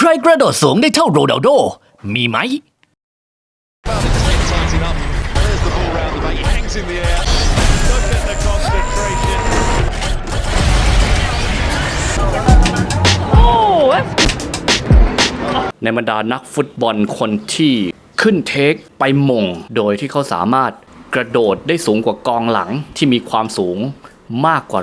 ใครกระโดดสูงได้เท่าโรนัลโด มีไหม ในบรรดานักฟุตบอลคนที่ขึ้นเทคไปมง โดยที่เขาสามารถกระโดดได้สูงกว่ากองหลังที่มีความสูงมากกว่า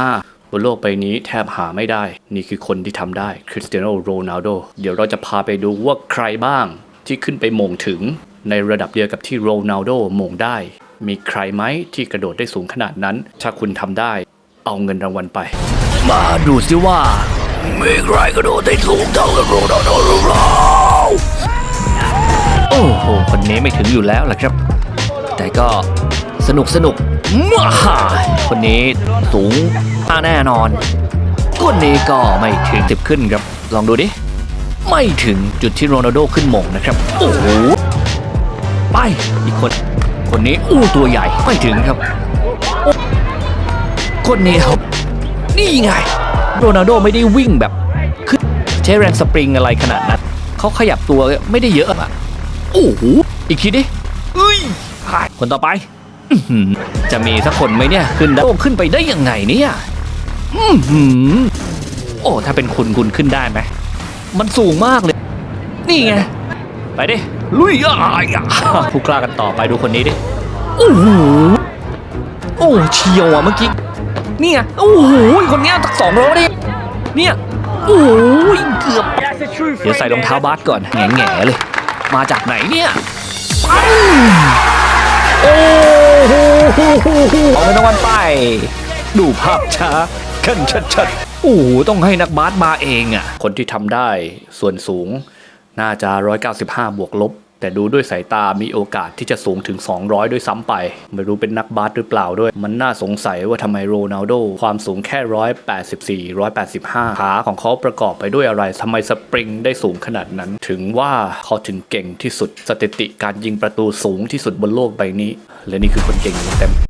195 บนโลกใบนี้แทบหาไม่ได้ นี่คือคนที่ทำได้คริสเตียโนโรนัลโดเดี๋ยวเราจะพาไปดูว่าใครบ้างที่ขึ้นไปหม่งถึงในระดับเดียวกับที่โรนัลโดหม่งได้ มีใครไหมที่กระโดดได้สูงขนาดนั้น ถ้าคุณทำได้ เอาเงินรางวัลไป มาดูสิว่ามีใครกระโดดได้สูงเท่ากับโรนัลโดหรือเปล่าโอ้โหคนนี้ไม่ถึงอยู่แล้วล่ะครับ แต่ก็ สนุกสนุกมาคนนี้สูงมาแน่นอนคนนี้ก็ไม่ถึงสิบขึ้นครับ ลองดูดิ ไม่ถึงจุดที่โรนัลโดขึ้นมงนะครับ โอ้โห ไป อีกคน คนนี้อู้ตัวใหญ่ไม่ถึงครับ คนนี้ครับ นี่ไง โรนัลโดไม่ได้วิ่งแบบขึ้นใช้แรงสปริงอะไรขนาดนั้นเขาขยับตัวไม่ได้เยอะอะโอ้โห อีกทีดิเอ้ยคนต่อไป จะมีสักคนไหมเนี่ยขึ้นได้โอ้ขึ้นไปได้ยังไงเนี่ยอือหือโอ้ถ้าเป็นคุณคุณขึ้นได้ไหมมันสูงมากเลย นี่ไง ไปดิ ลุยอะผู้กล้ากันต่อไปดูคนนี้ดิโอ้โหโอ้เชียวอะเมื่อกี้เนี่ยโอ้โหคนนี้ตักสองร้อยดิเนี่ยโอ้ยเกือบเดี๋ยวใส่รองเท้าบาสก่อนแง่แง่ๆเลย มาจากไหนเนี่ย โอ้โหเอาไปรางวัลไป ดูภาพช้าขั้นชัดๆโอ้โหต้องให้นักบาสมาเองอะ คนที่ทำได้ส่วนสูงน่าจะ 195 บวกลบ แต่ดูด้วยสายตามีโอกาสที่จะสูงถึง 200 ด้วยซ้ำไป ไม่รู้เป็นนักบาสหรือเปล่าด้วย มันน่าสงสัยว่าทำไมโรนัลโดความสูงแค่ 184 185 ขาของเขาประกอบไปด้วยอะไรทำไมสปริงได้สูงขนาดนั้น ถึงว่าเขาถึงเก่งที่สุดสถิติการยิงประตูสูงที่สุดบนโลกใบนี้ และนี่คือคนเก่งเต็ม